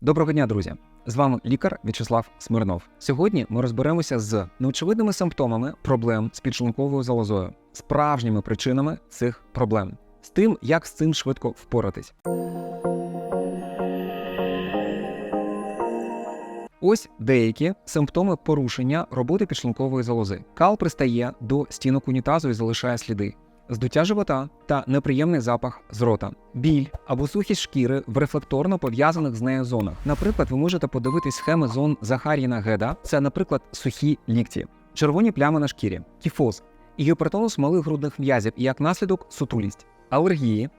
Доброго дня, друзі! З вами лікар В'ячеслав Смирнов. Сьогодні ми розберемося з неочевидними симптомами проблем з підшлунковою залозою, справжніми причинами цих проблем, з тим, як з цим швидко впоратись. Ось деякі симптоми порушення роботи підшлункової залози. Кал пристає до стінок унітазу і залишає сліди. Здуття живота та неприємний запах з рота, біль або сухість шкіри в рефлекторно пов'язаних з нею зонах. Наприклад, ви можете подивитись схеми зон Захаріна Геда, це, наприклад, сухі лікті, червоні плями на шкірі, кіфоз, гіпертонус малих грудних м'язів, і як наслідок сутулість, алергії,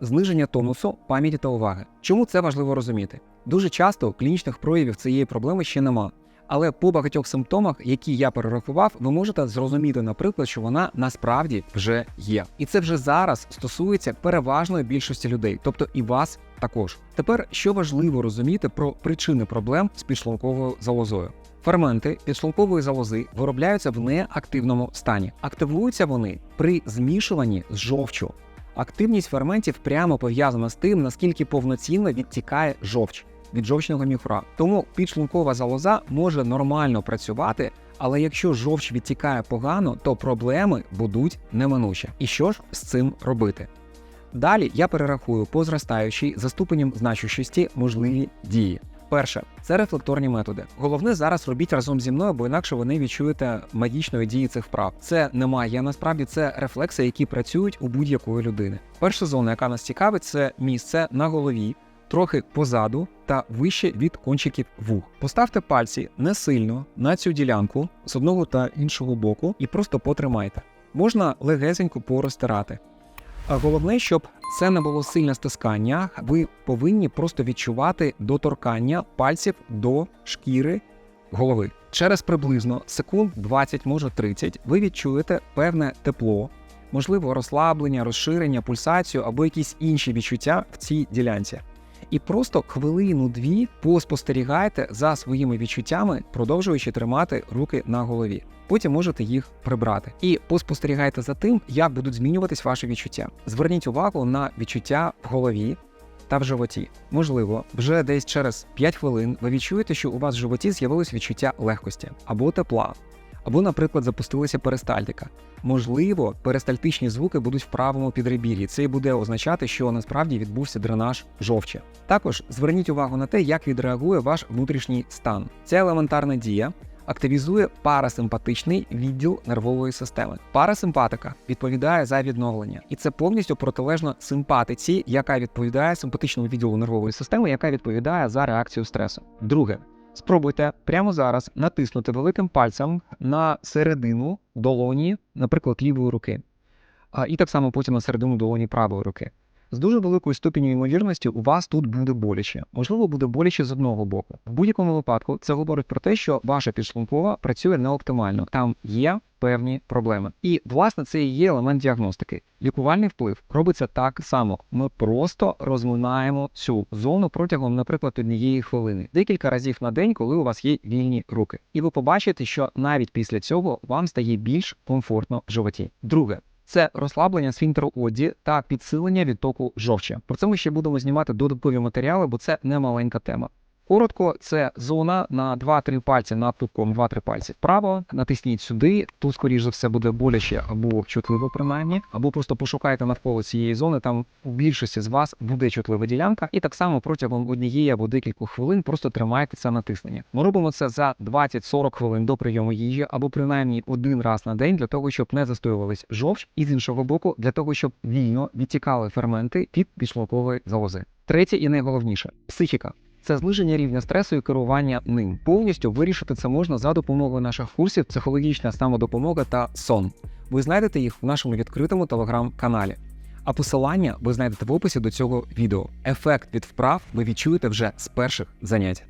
зниження тонусу, пам'яті та уваги. Чому це важливо розуміти? Дуже часто клінічних проявів цієї проблеми ще нема. Але по багатьох симптомах, які я перерахував, ви можете зрозуміти, наприклад, що вона насправді вже є. І це вже зараз стосується переважної більшості людей, тобто і вас також. Тепер що важливо розуміти про причини проблем з підшлунковою залозою. Ферменти підшлункової залози виробляються в неактивному стані. Активуються вони при змішуванні з жовчу. Активність ферментів прямо пов'язана з тим, наскільки повноцінно відтікає жовч від жовчного міхура. Тому підшлункова залоза може нормально працювати, але якщо жовч відтікає погано, то проблеми будуть неминучі. І що ж з цим робити? Далі я перерахую по зростаючій за ступенем значущості можливі дії. Перше це рефлекторні методи. Головне зараз робіть разом зі мною, бо інакше ви не відчуєте магічної дії цих вправ. Це не магія, насправді це рефлекси, які працюють у будь-якої людини. Перша зона, яка нас цікавить, це місце на голові, трохи позаду та вище від кончиків вух. Поставте пальці не сильно на цю ділянку з одного та іншого боку і просто потримайте. Можна легесенько порозтирати. А головне, щоб це не було сильне стискання, ви повинні просто відчувати доторкання пальців до шкіри голови. Через приблизно секунд 20, може 30, ви відчуєте певне тепло, можливо, розслаблення, розширення, пульсацію або якісь інші відчуття в цій ділянці. І просто хвилину-дві поспостерігайте за своїми відчуттями, продовжуючи тримати руки на голові. Потім можете їх прибрати. І поспостерігайте за тим, як будуть змінюватись ваші відчуття. Зверніть увагу на відчуття в голові та в животі. Можливо, вже десь через 5 хвилин ви відчуєте, що у вас в животі з'явилось відчуття легкості або тепла. Або, наприклад, запустилася перистальтика. Можливо, перистальтичні звуки будуть в правому підребір'ї. Це і буде означати, що насправді відбувся дренаж жовчі. Також зверніть увагу на те, як відреагує ваш внутрішній стан. Ця елементарна дія активізує парасимпатичний відділ нервової системи. Парасимпатика відповідає за відновлення, і це повністю протилежно симпатиці, яка відповідає симпатичному відділу нервової системи, яка відповідає за реакцію стресу. Друге. Спробуйте прямо зараз натиснути великим пальцем на середину долоні, наприклад, лівої руки, і так само потім на середину долоні правої руки. З дуже великою ступеню ймовірності у вас тут буде боляче. Можливо, буде боляче з одного боку. В будь-якому випадку це говорить про те, що ваша підшлункова працює не оптимально. Там є певні проблеми. І власне це і є елемент діагностики. Лікувальний вплив робиться так само. Ми просто розминаємо цю зону протягом, наприклад, однієї хвилини, декілька разів на день, коли у вас є вільні руки. І ви побачите, що навіть після цього вам стає більш комфортно в животі. Друге. Це розслаблення сфінктеру оді та підсилення відтоку жовчі. Про це ми ще будемо знімати додаткові матеріали, бо це не маленька тема. Коротко, це зона на 2-3 пальці над тупком, 2-3 пальці вправо. Натисніть сюди. Тут, скоріш за все, буде боляче або чутливо, принаймні, або просто пошукайте навколо цієї зони. Там у більшості з вас буде чутлива ділянка, і так само протягом однієї або декількох хвилин просто тримайте це натиснення. Ми робимо це за 20-40 хвилин до прийому їжі, або принаймні один раз на день для того, щоб не застоювались жовч, і з іншого боку, для того, щоб вільно відтікали ферменти під підшлункової залози. Третє і найголовніше психіка. Це зниження рівня стресу і керування ним. Повністю вирішити це можна за допомогою наших курсів психологічна самодопомога та сон. Ви знайдете їх в нашому відкритому телеграм-каналі. А посилання ви знайдете в описі до цього відео. Ефект від вправ ви відчуєте вже з перших занять.